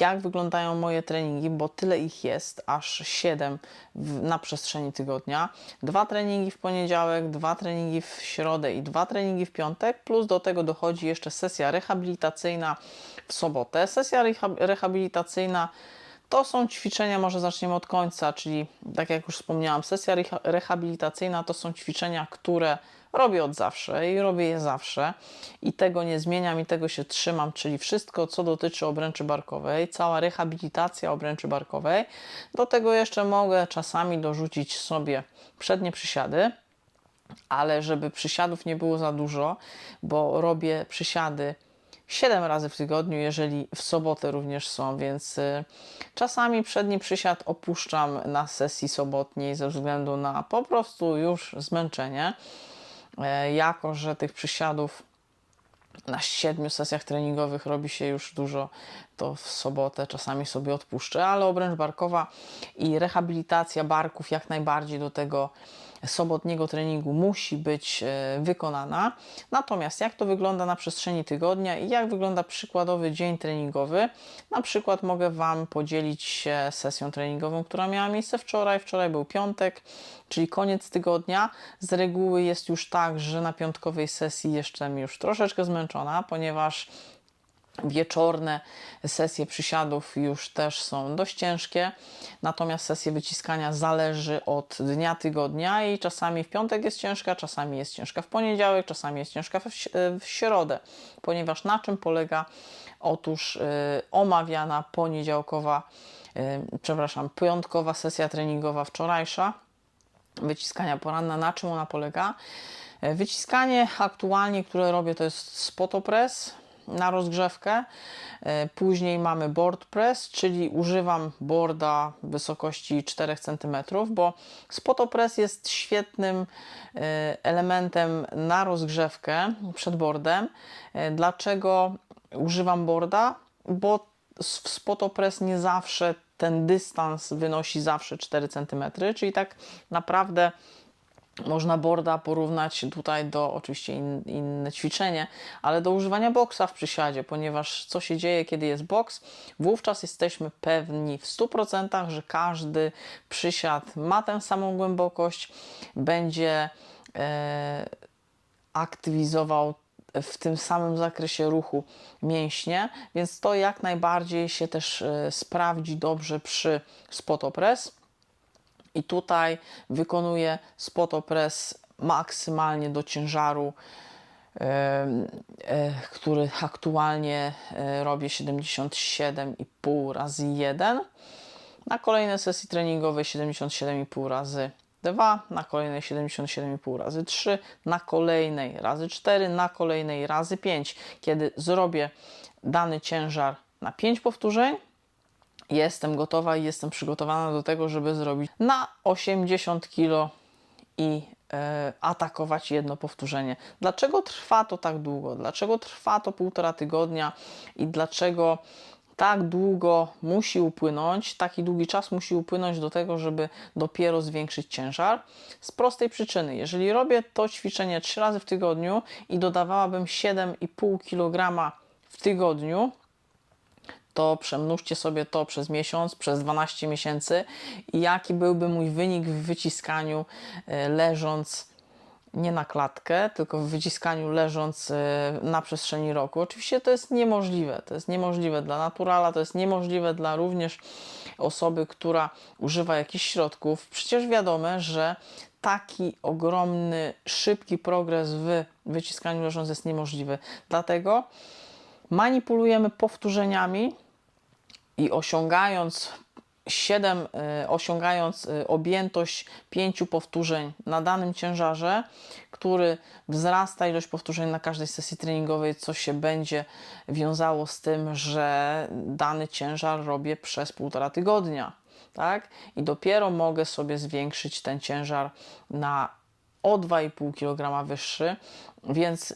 jak wyglądają moje treningi, bo tyle ich jest, aż 7 w, na przestrzeni tygodnia. Dwa treningi w poniedziałek, dwa treningi w środę i dwa treningi w piątek, plus do tego dochodzi jeszcze sesja rehabilitacyjna w sobotę. Sesja reha- rehabilitacyjna to są ćwiczenia, może zaczniemy od końca, czyli tak jak już wspomniałam, sesja reha- rehabilitacyjna to są ćwiczenia, które robię od zawsze i robię je zawsze i tego nie zmieniam i tego się trzymam, czyli wszystko, co dotyczy obręczy barkowej, cała rehabilitacja obręczy barkowej. Do tego jeszcze mogę czasami dorzucić sobie przednie przysiady, ale żeby przysiadów nie było za dużo, bo robię przysiady 7 razy w tygodniu, jeżeli w sobotę również są, więc y, czasami przedni przysiad opuszczam na sesji sobotniej ze względu na po prostu już zmęczenie. E, Jako, że tych przysiadów na siedmiu sesjach treningowych robi się już dużo, to w sobotę czasami sobie odpuszczę, ale obręcz barkowa i rehabilitacja barków jak najbardziej do tego sobotniego treningu musi być e, wykonana. Natomiast jak to wygląda na przestrzeni tygodnia i jak wygląda przykładowy dzień treningowy? Na przykład mogę Wam podzielić się sesją treningową, która miała miejsce wczoraj. Wczoraj był piątek, czyli koniec tygodnia. Z reguły jest już tak, że na piątkowej sesji jestem już troszeczkę zmęczona, ponieważ wieczorne sesje przysiadów już też są dość ciężkie, natomiast sesje wyciskania zależy od dnia tygodnia i czasami w piątek jest ciężka, czasami jest ciężka w poniedziałek, czasami jest ciężka w, środę, ponieważ na czym polega otóż y, omawiana poniedziałkowa, y, przepraszam, piątkowa sesja treningowa wczorajsza, wyciskania poranna, na czym ona polega? E, Wyciskanie aktualnie, które robię, to jest spotopress na rozgrzewkę. E, Później mamy board press, czyli używam boarda wysokości 4 cm, bo spotopress jest świetnym e, elementem na rozgrzewkę przed boardem. E, Dlaczego używam boarda? Bo w spotopress nie zawsze ten dystans wynosi zawsze 4 cm, czyli tak naprawdę można boarda porównać tutaj do, oczywiście in, inne ćwiczenie, ale do używania boksa w przysiadzie, ponieważ co się dzieje, kiedy jest boks? Wówczas jesteśmy pewni w 100%, że każdy przysiad ma tę samą głębokość, będzie e, aktywizował w tym samym zakresie ruchu mięśnie, więc to jak najbardziej się też e, sprawdzi dobrze przy spotopress. I tutaj wykonuję spotopress maksymalnie do ciężaru, e, który aktualnie e, robię 77,5 razy 1. Na kolejnej sesji treningowej 77,5 razy 2, na kolejnej 77,5 razy 3, na kolejnej razy 4, na kolejnej razy 5. Kiedy zrobię dany ciężar na 5 powtórzeń, jestem gotowa i jestem przygotowana do tego, żeby zrobić na 80 kg i e, atakować jedno powtórzenie. Dlaczego trwa to tak długo? Dlaczego trwa to półtora tygodnia i dlaczego tak długo musi upłynąć, taki długi czas musi upłynąć do tego, żeby dopiero zwiększyć ciężar? Z prostej przyczyny, jeżeli robię to ćwiczenie 3 razy w tygodniu i dodawałabym 7,5 kg w tygodniu, to przemnóżcie sobie to przez miesiąc, przez 12 miesięcy i jaki byłby mój wynik w wyciskaniu e, leżąc nie na klatkę, tylko w wyciskaniu leżąc e, na przestrzeni roku. Oczywiście to jest niemożliwe. To jest niemożliwe dla naturala, to jest niemożliwe dla również osoby, która używa jakichś środków. Przecież wiadomo, że taki ogromny, szybki progres w wyciskaniu leżąc jest niemożliwy. Dlatego manipulujemy powtórzeniami i osiągając 7, y, osiągając y, objętość 5 powtórzeń na danym ciężarze, który wzrasta ilość powtórzeń na każdej sesji treningowej, co się będzie wiązało z tym, że dany ciężar robię przez półtora tygodnia. Tak? I dopiero mogę sobie zwiększyć ten ciężar na o 2,5 kg wyższy, więc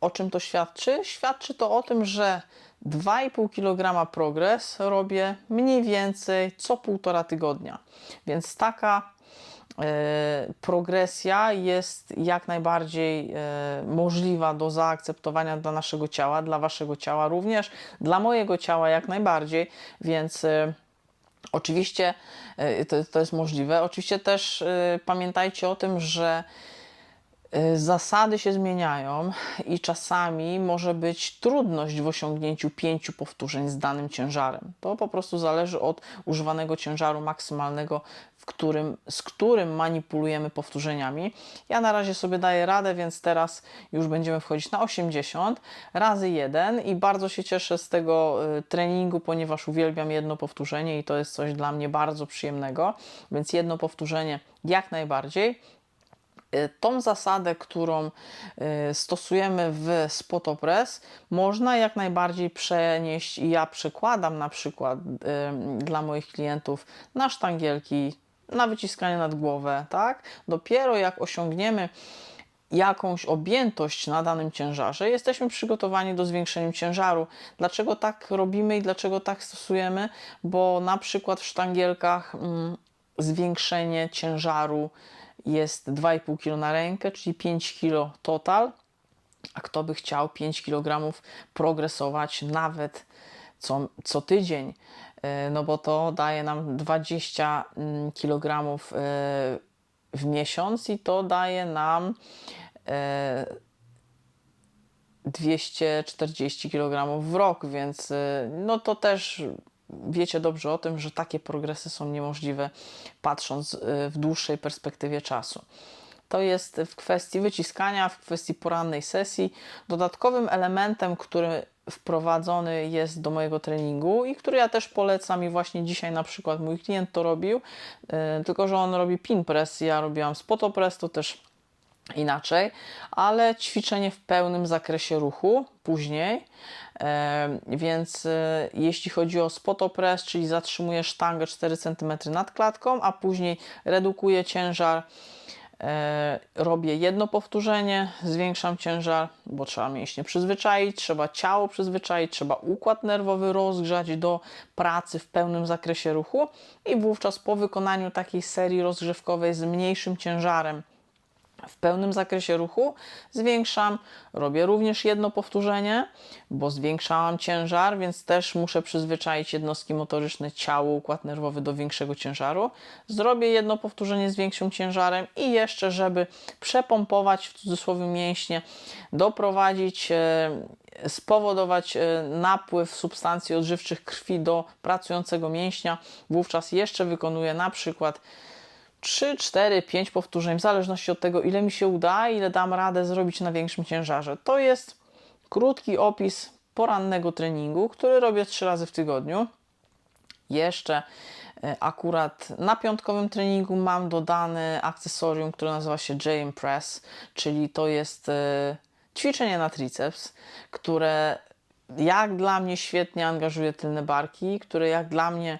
o czym to świadczy? Świadczy to o tym, że 2,5 kg progres robię mniej więcej co półtora tygodnia. Więc taka e, progresja jest jak najbardziej e, możliwa do zaakceptowania dla naszego ciała, dla waszego ciała również, dla mojego ciała jak najbardziej, więc e, oczywiście to, to jest możliwe. Oczywiście też pamiętajcie o tym, że Zasady się zmieniają i czasami może być trudność w osiągnięciu pięciu powtórzeń z danym ciężarem. To po prostu zależy od używanego ciężaru maksymalnego, w którym, z którym manipulujemy powtórzeniami. Ja na razie sobie daję radę, więc teraz już będziemy wchodzić na 80 razy 1 i bardzo się cieszę z tego y, treningu, ponieważ uwielbiam jedno powtórzenie i to jest coś dla mnie bardzo przyjemnego, więc jedno powtórzenie jak najbardziej. Y, tą zasadę, którą y, stosujemy w Spotopress, można jak najbardziej przenieść i ja przekładam na przykład y, dla moich klientów na sztangielki, na wyciskanie nad głowę, tak? Dopiero jak osiągniemy jakąś objętość na danym ciężarze, jesteśmy przygotowani do zwiększenia ciężaru. Dlaczego tak robimy i dlaczego tak stosujemy? Bo na przykład w sztangielkach mm, zwiększenie ciężaru jest 2,5 kg na rękę, czyli 5 kg total. A kto by chciał 5 kg progresować nawet co, co tydzień, e, no bo to daje nam 20 kg e, w miesiąc i to daje nam e, 240 kg w rok, więc e, no to też wiecie dobrze o tym, że takie progresy są niemożliwe patrząc y, w dłuższej perspektywie czasu. To jest w kwestii wyciskania, w kwestii porannej sesji. Dodatkowym elementem, który wprowadzony jest do mojego treningu i który ja też polecam i właśnie dzisiaj na przykład mój klient to robił, yy, tylko że on robi pin press, ja robiłam spot press, to też inaczej, ale ćwiczenie w pełnym zakresie ruchu później. Więc e, jeśli chodzi o spot press, czyli zatrzymuję sztangę 4 cm nad klatką, a później redukuję ciężar, e, robię jedno powtórzenie, zwiększam ciężar, bo trzeba mięśnie przyzwyczaić, trzeba ciało przyzwyczaić, trzeba układ nerwowy rozgrzać do pracy w pełnym zakresie ruchu i wówczas po wykonaniu takiej serii rozgrzewkowej z mniejszym ciężarem w pełnym zakresie ruchu zwiększam, robię również jedno powtórzenie, bo zwiększałam ciężar, więc też muszę przyzwyczaić jednostki motoryczne, ciało, układ nerwowy do większego ciężaru. Zrobię jedno powtórzenie z większym ciężarem i jeszcze, żeby przepompować w cudzysłowie mięśnie, doprowadzić, e, spowodować e, napływ substancji odżywczych krwi do pracującego mięśnia, wówczas jeszcze wykonuję na przykład 3, 4, 5 powtórzeń, w zależności od tego, ile mi się uda, ile dam radę zrobić na większym ciężarze. To jest krótki opis porannego treningu, który robię 3 razy w tygodniu. Jeszcze e, akurat na piątkowym treningu mam dodane akcesorium, które nazywa się JM Press, czyli to jest e, ćwiczenie na triceps, które jak dla mnie świetnie angażuje tylne barki, które jak dla mnie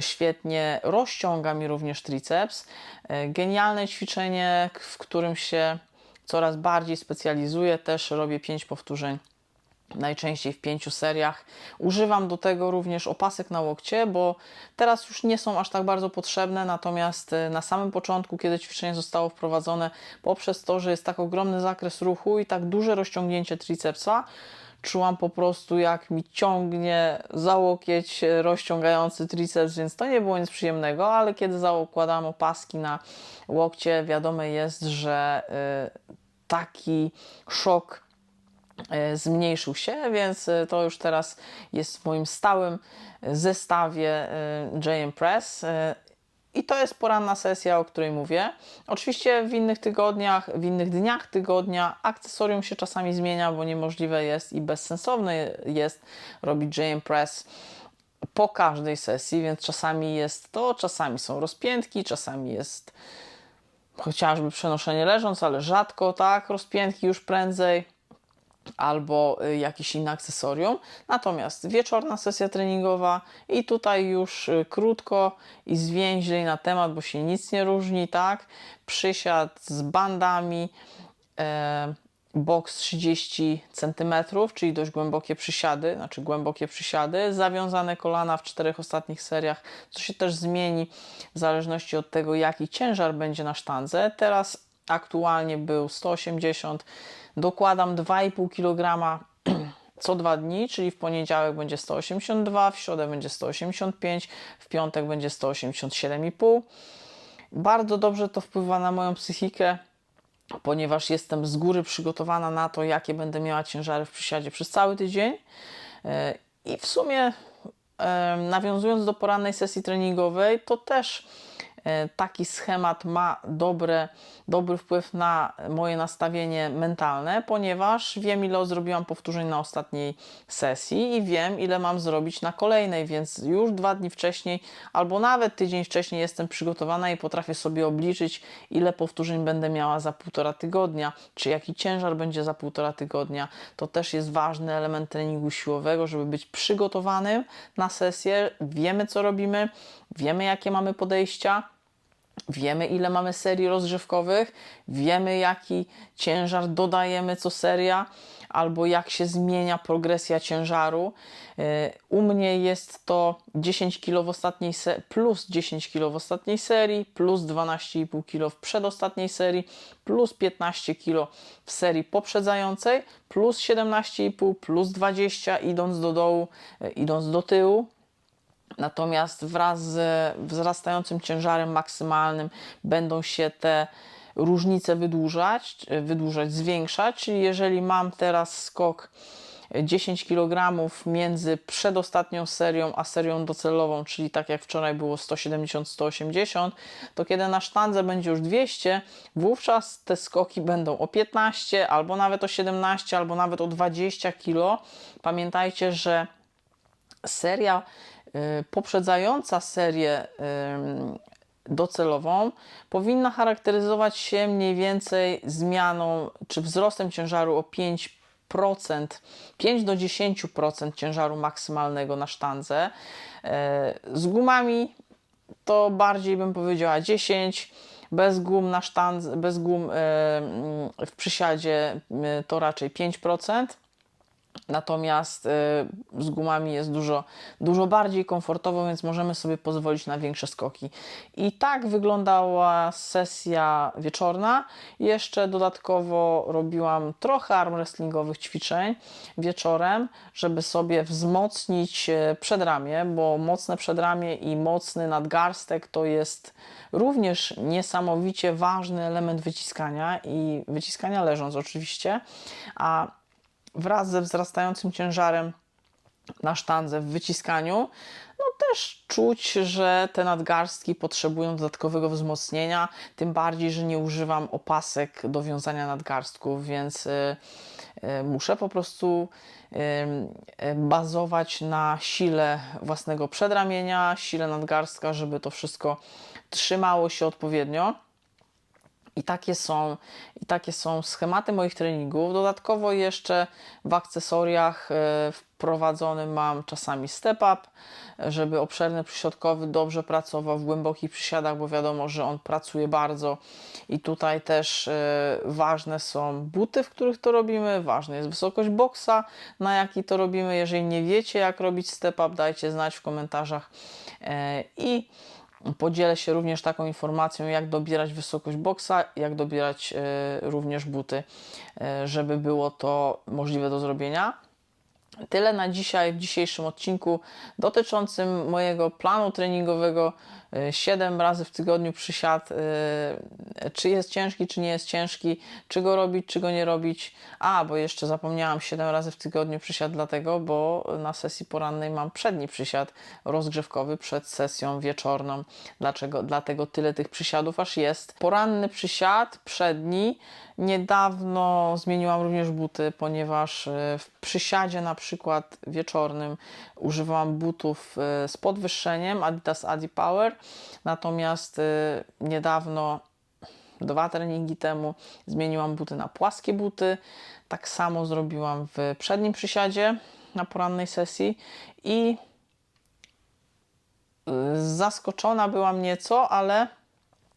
świetnie rozciąga mi również triceps. E, genialne ćwiczenie, w którym się coraz bardziej specjalizuję. Też robię 5 powtórzeń najczęściej w pięciu seriach. Używam do tego również opasek na łokcie, bo teraz już nie są aż tak bardzo potrzebne, natomiast e, na samym początku, kiedy ćwiczenie zostało wprowadzone, poprzez to, że jest tak ogromny zakres ruchu i tak duże rozciągnięcie tricepsa, czułam po prostu jak mi ciągnie za łokieć rozciągający triceps, więc to nie było nic przyjemnego, ale kiedy zakładam opaski na łokcie, wiadome jest, że y, taki szok y, zmniejszył się, więc y, to już teraz jest w moim stałym zestawie JM Press. I to jest poranna sesja, o której mówię. Oczywiście w innych tygodniach, w innych dniach tygodnia akcesorium się czasami zmienia, bo niemożliwe jest i bezsensowne jest robić JM Press po każdej sesji, więc czasami jest to, czasami są rozpiętki, czasami jest chociażby przenoszenie leżąc, ale rzadko tak, rozpiętki już prędzej albo y, jakieś inne akcesorium. Natomiast wieczorna sesja treningowa i tutaj już y, krótko i zwięźlej na temat, bo się nic nie różni, tak? Przysiad z bandami, e, boks 30 cm, czyli dość głębokie przysiady, znaczy głębokie przysiady, zawiązane kolana w czterech ostatnich seriach, co się też zmieni w zależności od tego, jaki ciężar będzie na sztandze. Teraz aktualnie był 180, dokładam 2,5 kg co dwa dni, czyli w poniedziałek będzie 182, w środę będzie 185, w piątek będzie 187,5. Bardzo dobrze to wpływa na moją psychikę, ponieważ jestem z góry przygotowana na to, jakie będę miała ciężary w przysiadzie przez cały tydzień. E, I w sumie, nawiązując do porannej sesji treningowej, to też taki schemat ma dobre, dobry wpływ na moje nastawienie mentalne, ponieważ wiem, ile zrobiłam powtórzeń na ostatniej sesji i wiem, ile mam zrobić na kolejnej, więc już dwa dni wcześniej albo nawet tydzień wcześniej jestem przygotowana i potrafię sobie obliczyć, ile powtórzeń będę miała za półtora tygodnia, czy jaki ciężar będzie za półtora tygodnia. To też jest ważny element treningu siłowego, żeby być przygotowanym na sesję. Wiemy, co robimy, wiemy, jakie mamy podejścia. Wiemy, ile mamy serii rozgrzewkowych, wiemy, jaki ciężar dodajemy co seria, albo jak się zmienia progresja ciężaru. Yy, U mnie jest to 10 kg w ostatniej plus 10 kg w ostatniej serii, plus 12,5 kg w przedostatniej serii, plus 15 kg w serii poprzedzającej, plus 17,5, plus 20 idąc do dołu, yy, idąc do tyłu. Natomiast wraz z wzrastającym ciężarem maksymalnym będą się te różnice wydłużać, wydłużać, zwiększać. Jeżeli mam teraz skok 10 kg między przedostatnią serią a serią docelową, czyli tak jak wczoraj było 170-180, to kiedy na sztandze będzie już 200, wówczas te skoki będą o 15, albo nawet o 17, albo nawet o 20 kg. Pamiętajcie, że seria poprzedzająca serię y, docelową powinna charakteryzować się mniej więcej zmianą czy wzrostem ciężaru o 5%, 5 do 10% ciężaru maksymalnego na sztandze. Y, Z gumami to bardziej bym powiedziała 10, bez gum na sztandze, bez gum y, y, w przysiadzie y, to raczej 5%. Natomiast y, z gumami jest dużo, dużo bardziej komfortowo, więc możemy sobie pozwolić na większe skoki. I tak wyglądała sesja wieczorna. Jeszcze dodatkowo robiłam trochę arm wrestlingowych ćwiczeń wieczorem, żeby sobie wzmocnić e, przedramię, bo mocne przedramię i mocny nadgarstek to jest również niesamowicie ważny element wyciskania i wyciskania leżąc oczywiście, a wraz ze wzrastającym ciężarem na sztandze w wyciskaniu, no też czuć, że te nadgarstki potrzebują dodatkowego wzmocnienia, tym bardziej, że nie używam opasek do wiązania nadgarstków, więc y, y, muszę po prostu y, bazować na sile własnego przedramienia, sile nadgarstka, żeby to wszystko trzymało się odpowiednio. I takie, są, I takie są schematy moich treningów. Dodatkowo jeszcze w akcesoriach e, wprowadzony mam czasami step up, żeby obszerny przysiadkowy dobrze pracował w głębokich przysiadach, bo wiadomo, że on pracuje bardzo. I tutaj też e, ważne są buty, w których to robimy, ważna jest wysokość boksa, na jaki to robimy. Jeżeli nie wiecie, jak robić step up, dajcie znać w komentarzach. E, I Podzielę się również taką informacją, jak dobierać wysokość boksa, jak dobierać e, również buty, e, żeby było to możliwe do zrobienia. Tyle na dzisiaj w dzisiejszym odcinku dotyczącym mojego planu treningowego. 7 razy w tygodniu przysiad, y, czy jest ciężki, czy nie jest ciężki, czy go robić, czy go nie robić. A, bo jeszcze zapomniałam 7 razy w tygodniu przysiad dlatego, bo na sesji porannej mam przedni przysiad rozgrzewkowy przed sesją wieczorną. Dlaczego? Dlatego tyle tych przysiadów aż jest. Poranny przysiad, przedni. Niedawno zmieniłam również buty, ponieważ y, w przysiadzie na przykład wieczornym używałam butów y, z podwyższeniem Adidas Adi Power, natomiast y, niedawno dwa treningi temu zmieniłam buty na płaskie buty. Tak samo zrobiłam w przednim przysiadzie na porannej sesji i zaskoczona byłam nieco, ale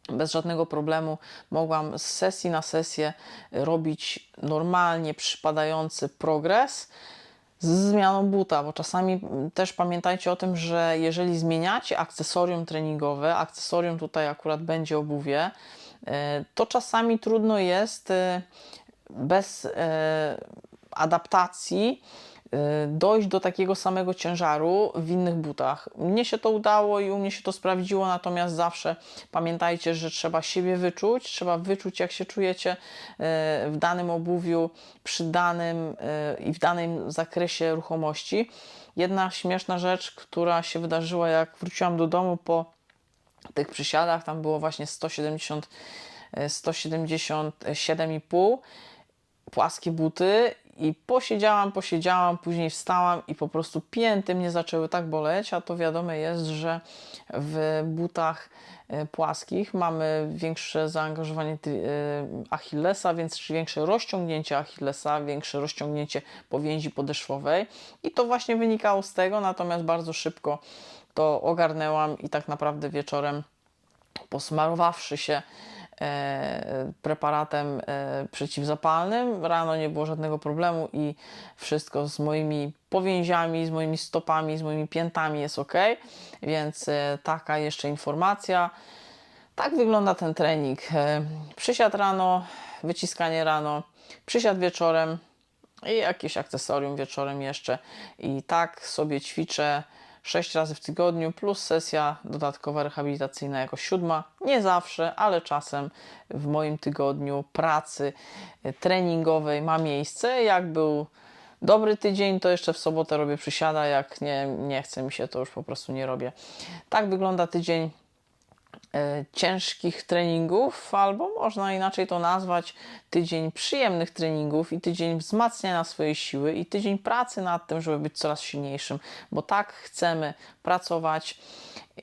bez żadnego problemu mogłam z sesji na sesję robić normalnie przypadający progres z zmianą buta, bo czasami też pamiętajcie o tym, że jeżeli zmieniacie akcesorium treningowe, akcesorium tutaj akurat będzie obuwie, e, to czasami trudno jest e, bez e, adaptacji dojść do takiego samego ciężaru w innych butach. Mnie się to udało i u mnie się to sprawdziło, natomiast zawsze pamiętajcie, że trzeba siebie wyczuć, trzeba wyczuć jak się czujecie y, w danym obuwiu, przy danym y, i w danym zakresie ruchomości. Jedna śmieszna rzecz, która się wydarzyła jak wróciłam do domu po tych przysiadach, tam było właśnie 170 177,5 płaskie buty i posiedziałam, posiedziałam, później wstałam i po prostu pięty mnie zaczęły tak boleć, a to wiadome jest, że w butach e, płaskich mamy większe zaangażowanie e, Achillesa, więc większe rozciągnięcie Achillesa, większe rozciągnięcie powięzi podeszwowej. I to właśnie wynikało z tego, natomiast bardzo szybko to ogarnęłam i tak naprawdę wieczorem posmarowawszy się preparatem e, przeciwzapalnym. Rano nie było żadnego problemu i wszystko z moimi powięziami, z moimi stopami, z moimi piętami jest ok. Więc e, taka jeszcze informacja. Tak wygląda ten trening. E, Przysiad rano, wyciskanie rano, przysiad wieczorem i jakieś akcesorium wieczorem jeszcze. I tak sobie ćwiczę 6 razy w tygodniu, plus sesja dodatkowa rehabilitacyjna jako siódma. Nie zawsze, ale czasem w moim tygodniu pracy e, treningowej ma miejsce. Jak był dobry tydzień, to jeszcze w sobotę robię przysiada. Jak nie, nie chce mi się, to już po prostu nie robię. Tak wygląda tydzień ciężkich treningów, albo można inaczej to nazwać tydzień przyjemnych treningów i tydzień wzmacniania swojej siły i tydzień pracy nad tym, żeby być coraz silniejszym, bo tak chcemy pracować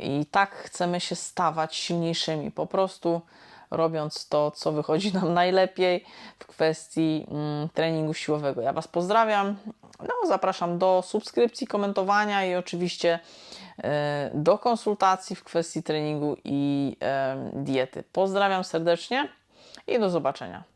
i tak chcemy się stawać silniejszymi. Po prostu robiąc to, co wychodzi nam najlepiej w kwestii mm, treningu siłowego. Ja Was pozdrawiam. No, zapraszam do subskrypcji, komentowania i oczywiście e, do konsultacji w kwestii treningu i e, diety. Pozdrawiam serdecznie i do zobaczenia.